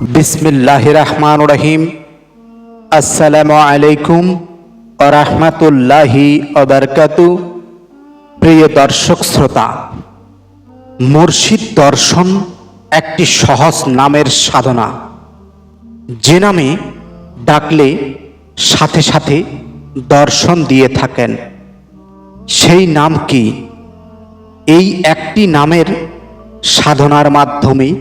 বিসমিল্লাহ রহমান রহিম আসসালামু আলাইকুম রহমতুল্লাহি অবরকাতু প্রিয় দর্শক শ্রোতা, মুর্শিদ দর্শন একটি সহজ নামের সাধনা। যে নামে ডাকলে সাথে সাথে দর্শন দিয়ে থাকেন। সেই নাম কি? এই একটি নামের সাধনার মাধ্যমে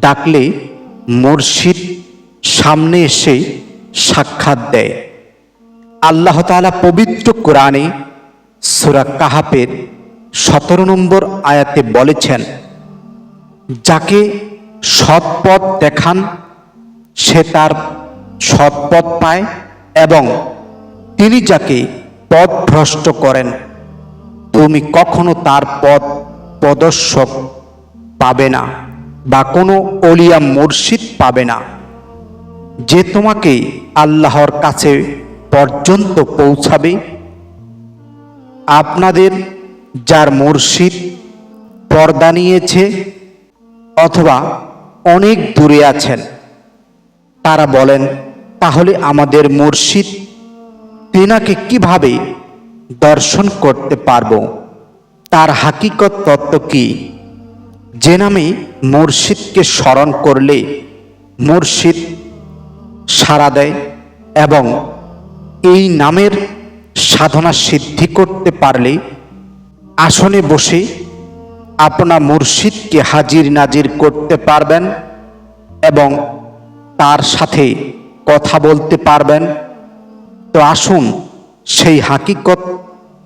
ডাকলে মুর্শিদ সামনে এসে সাক্ষাৎ দেয়। আল্লাহ তাআলা পবিত্র কোরআনে সুরা কাহাপের সতেরো নম্বর আয়াতে বলেছেন, যাকে সৎপথ দেখান, সে তার সৎপথ পায় এবং তিনি যাকে পথ ভ্রষ্ট করেন, তুমি কখনো তার পথ প্রদর্শক পাবে না। বা কোনো অলিয়া মুর্শিদ পাবে না। যে তোমাকে আল্লাহর কাছে পর্যন্ত পৌঁছাবে, আপনাদের যার মুর্শিদ পর্দা নিয়েছে অথবা অনেক দূরে আছেন, তারা বলেন, তাহলে আমাদের মুর্শিদ তেনাকে কীভাবে দর্শন করতে পারব? তার হাকিকত তত্ত্ব কি? যে নামে মুর্শিদকে স্মরণ করলে মুর্শিদ সাড়া দেয় এবং এই নামের সাধনা সিদ্ধি করতে পারলে আসনে বসে আপনার মুর্শিদকে হাজির নাজির করতে পারবেন এবং তার সাথে কথা বলতে পারবেন। তো আসুন, সেই হাকিকত,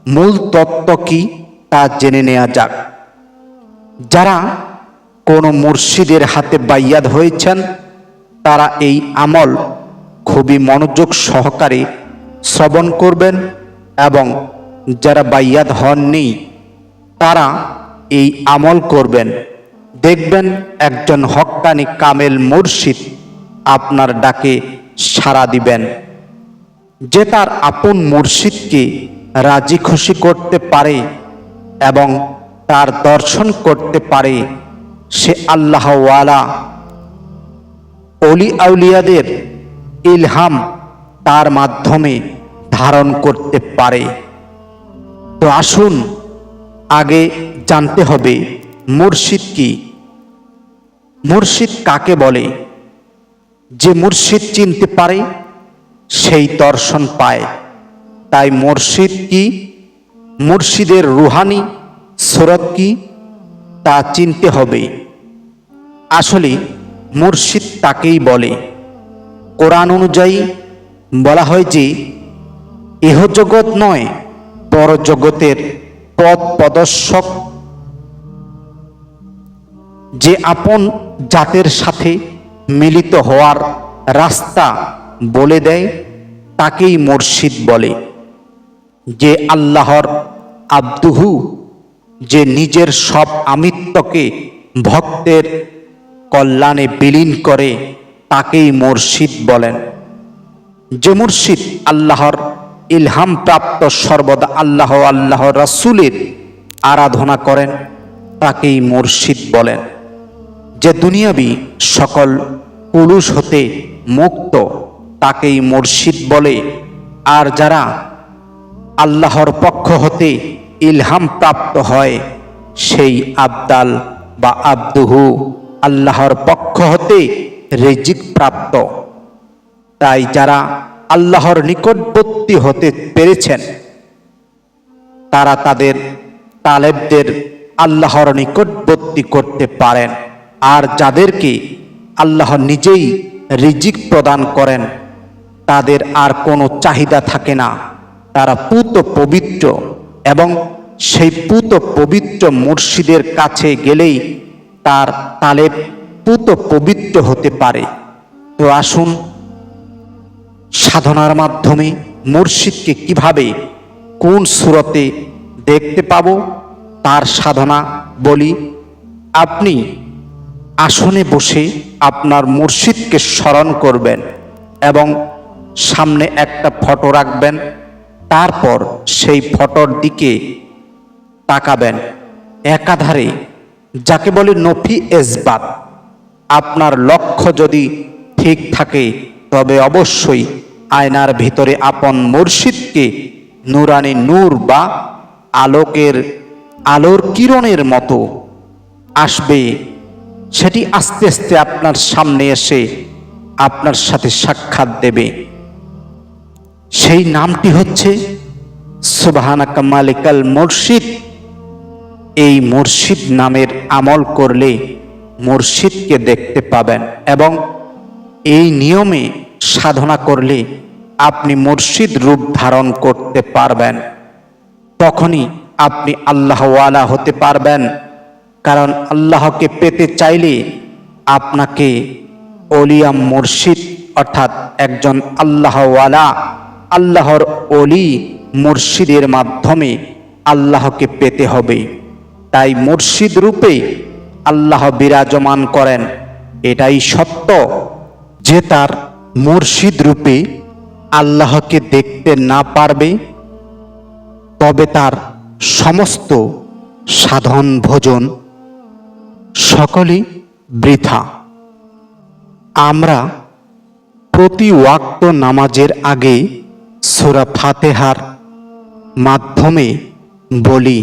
মূল তত্ত্ব কি তা জেনে নেওয়া যাক। যারা কোনো মুর্শিদের হাতে বাইয়াদ হয়েছেন, তারা এই আমল খুবই মনোযোগ সহকারে শ্রবণ করবেন এবং যারা বাইয়াদ হননি, তারা এই আমল করবেন। দেখবেন একজন হক্কানি কামেল মুর্শিদ আপনার ডাকে সাড়া দিবেন। যে তার আপন মুর্শিদকে রাজি খুশি করতে পারে এবং তার দর্শন করতে পারে সে আল্লাহওয়ালা। অলি আউলিয়াদের ইলহাম তার মাধ্যমে ধারণ করতে পারে। তো আসুন আগে জানতে হবে মুর্শিদ কি। মুর্শিদ কাকে বলে? যে মুর্শিদ চিনতে পারে, সেই দর্শন পায়। তাই মুর্শিদ কি? মুর্শিদের রুহানি সুরত কি? তা চিনতে হবে। আসলে মুর্শিদ তাকেই বলে। কোরআন অনুযায়ী বলা হয় যে এহ জগৎ নয় পরজগতের পথ প্রদর্শক। যে আপন জাতের সাথে মিলিত হওয়ার রাস্তা বলে দেয়, তাকেই মুর্শিদ বলে। যে আল্লাহর আব্দুহু যে নিজের সব আমিত্বকে ভক্তের কল্যাণে বিলীন করে, তাকেই মুর্শিদ বলেন। যে মুর্শিদ আল্লাহর ইলহাম প্রাপ্ত সর্বদা আল্লাহ আল্লাহ রাসুলের আরাধনা করেন, তাকেই মুর্শিদ বলেন। যে দুনিয়াবি সকল পুরুষ হতে মুক্ত, তাকেই মুর্শিদ বলে। আর যারা আল্লাহর পক্ষ হতে ইলহাম প্রাপ্ত হয় সেই আবদাল বা আব্দুহু আল্লাহর পক্ষ হতে রেজিক প্রাপ্ত। তাই যারা আল্লাহর নিকটবর্তী হতে পেরেছেন, তারা তাদের তালেবদের আল্লাহর নিকটবর্তী করতে পারেন। আর যাদেরকে আল্লাহ নিজেই রিজিক প্রদান করেন, তাদের আর কোনো চাহিদা থাকে না। তারা পুত পবিত্র এবং সেই পুত পবিত্র মুর্শিদের কাছে গেলেই তার তালেব পুত পবিত্র হতে পারে। তো আসুন, সাধনার মাধ্যমে মুর্শিদকে কীভাবে, কোন সুরতে দেখতে পাবো? তার সাধনা বলি, আপনি আসনে বসে আপনার মুর্শিদকে স্মরণ করবেন এবং সামনে একটা ফটো রাখবেন। তারপর সেই ফটোর দিকে তাকাবেন। একাধারে যাকে বলে নফি এজবাত আপনার লক্ষ্য যদি ঠিক থাকে, তবে অবশ্যই আয়নার ভিতরে আপন মুর্শিদকে নুরানি নূর বা আলোকের আলোর কিরণের মতো আসবে। সেটি আস্তে আস্তে আপনার সামনে এসে আপনার সাথে সাক্ষাৎ দেবে। সেই নামটি হচ্ছে সুবাহানাকা মালিকাল মুর্শিদ। এই মুর্শিদ নামের আমল করলে মুর্শিদকে দেখতে পাবেন এবং এই নিয়মে সাধনা করলে আপনি মুর্শিদ রূপ ধারণ করতে পারবেন। তখনই আপনি আল্লাহওয়ালা হতে পারবেন। কারণ আল্লাহকে পেতে চাইলে আপনাকে অলিয়াম মুর্শিদ অর্থাৎ একজন আল্লাহওয়ালা আল্লাহর অলি মুর্শিদের মাধ্যমে আল্লাহকে পেতে হবে। তাই মুর্শিদ রূপে আল্লাহ বিরাজমান করেন। এটাই সত্য যে তার মুর্শিদ রূপে আল্লাহকে দেখতে না পারবে, তবে তার সমস্ত সাধন ভোজন সকলই বৃথা। আমরা প্রতি ওয়াক্ত নামাজের আগে সুরা ফাতেহার মাধ্যমে বলি,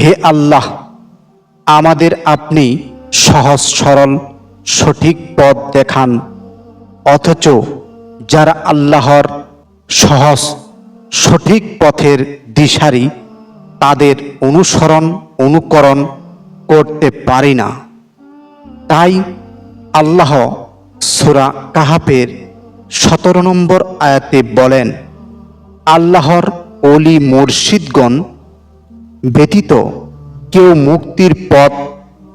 হে আল্লাহ, আমাদের আপনি সহজ, সরল, সঠিক পথ দেখান। অথচ যারা আল্লাহর সহজ, সঠিক পথের দিশারি, তাদের অনুসরণ, অনুকরণ করতে পারি না। তাই আল্লাহ সুরা কাহাপের সতেরো নম্বর আয়াতে বলেন আল্লাহর অলি মুর্শিদগণ ব্যতীত কেউ মুক্তির পথ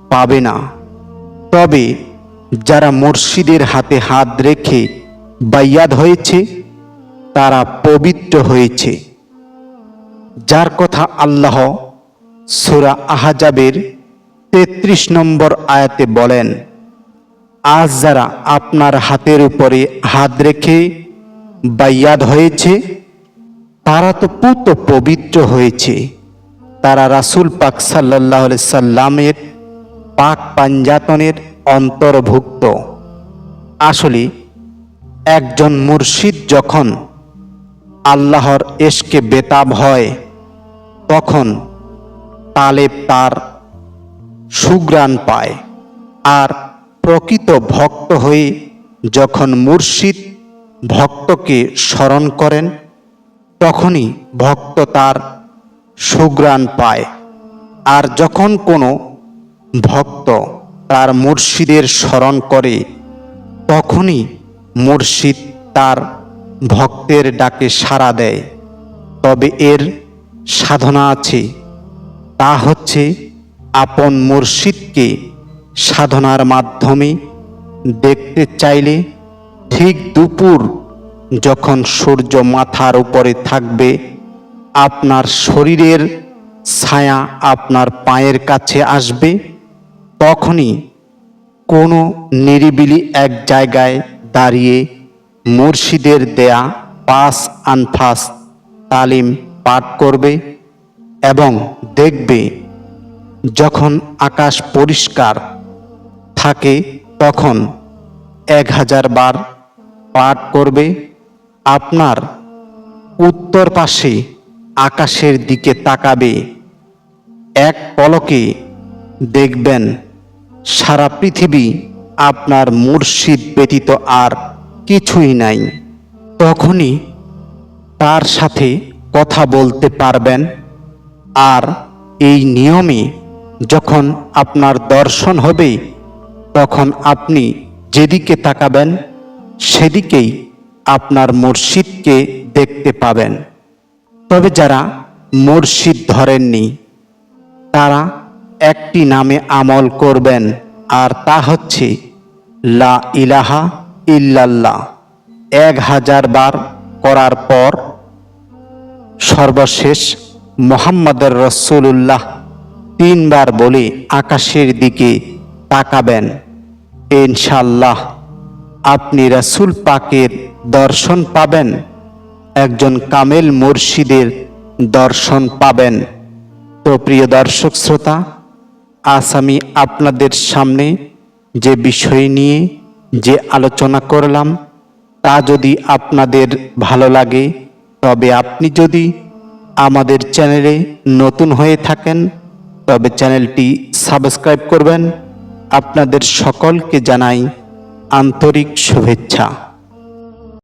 পাবে না। তবে যারা মুর্শিদের হাতে হাত রেখে বাইয়াদ হয়েছে, তারা পবিত্র হয়েছে। যার কথা আল্লাহ সুরা আহাজাবের তেত্রিশ নম্বর আয়াতে বলেন, আজ যারা আপনার হাতের উপরে হাত রেখে বাইয়াদ হয়েছে তারা তো পুত পবিত্র হয়েছে। তারা রাসুল পাক সাল্লাহ সাল্লামের পাক পাঞ্জাতনের অন্তর্ভুক্ত। আসলে একজন মুর্শিদ যখন আল্লাহর এশকে বেতাব হয়, তখন তালেব তার সুগ্রাণ পায় আর প্রকৃত ভক্ত হয়ে যখন মুর্শিদ ভক্তকে স্মরণ করেন তখনই ভক্ত তার সুগ্রাণ পায়। আর যখন কোনো ভক্ত তার মুর্শিদের স্মরণ করে, তখনই মুর্শিদ তার ভক্তের ডাকে সাড়া দেয়। তবে এর সাধনা আছে। তা হচ্ছে আপন মুর্শিদকে সাধনার মাধ্যমে দেখতে চাইলে ঠিক দুপুর যখন সূর্য মাথার উপরে থাকবে, আপনার শরীরের ছায়া আপনার পায়ের কাছে আসবে, তখনই কোনো নিরিবিলি এক জায়গায় দাঁড়িয়ে মুর্শিদের দেয়া পাস আনফাস তালিম পাঠ করবে এবং দেখবে যখন আকাশ পরিষ্কার থাকে, তখন এক হাজার বার পাঠ করবে। আপনার উত্তর পাশে আকাশের দিকে তাকাবে। এক পলকে দেখবেন সারা পৃথিবী আপনার মুর্শিদ ব্যতীত আর কিছুই নাই। তখনই তার সাথে কথা বলতে পারবেন। আর এই নিয়মে যখন আপনার দর্শন হবে, তখন আপনি যেদিকে তাকাবেন, সেদিকেই আপনার মুর্শিদকে দেখতে পাবেন। তবে যারা মুর্শিদ ধরেননি, তারা একটি নামে আমল করবেন, আর তা হচ্ছে, লা ইলাহা ইল্লাল্লাহ। এক হাজার বার করার পর সর্বশেষ মোহাম্মদের রসুল্লাহ তিনবার বলে আকাশের দিকে তাকাবেন। ইনশাল্লাহ আপনি রাসুল পাকের দর্শন পাবেন। একজন কামেল মুর্শিদের দর্শন পাবেন। তো প্রিয় দর্শক শ্রোতা, আজ আমি আপনাদের সামনে যে বিষয় নিয়ে যে আলোচনা করলাম, তা যদি আপনাদের ভালো লাগে, তবে আপনি যদি আমাদের চ্যানেলে নতুন হয়ে থাকেন, তবে চ্যানেলটি সাবস্ক্রাইব করবেন। আপনাদের সকলকে জানাই আন্তরিক শুভেচ্ছা।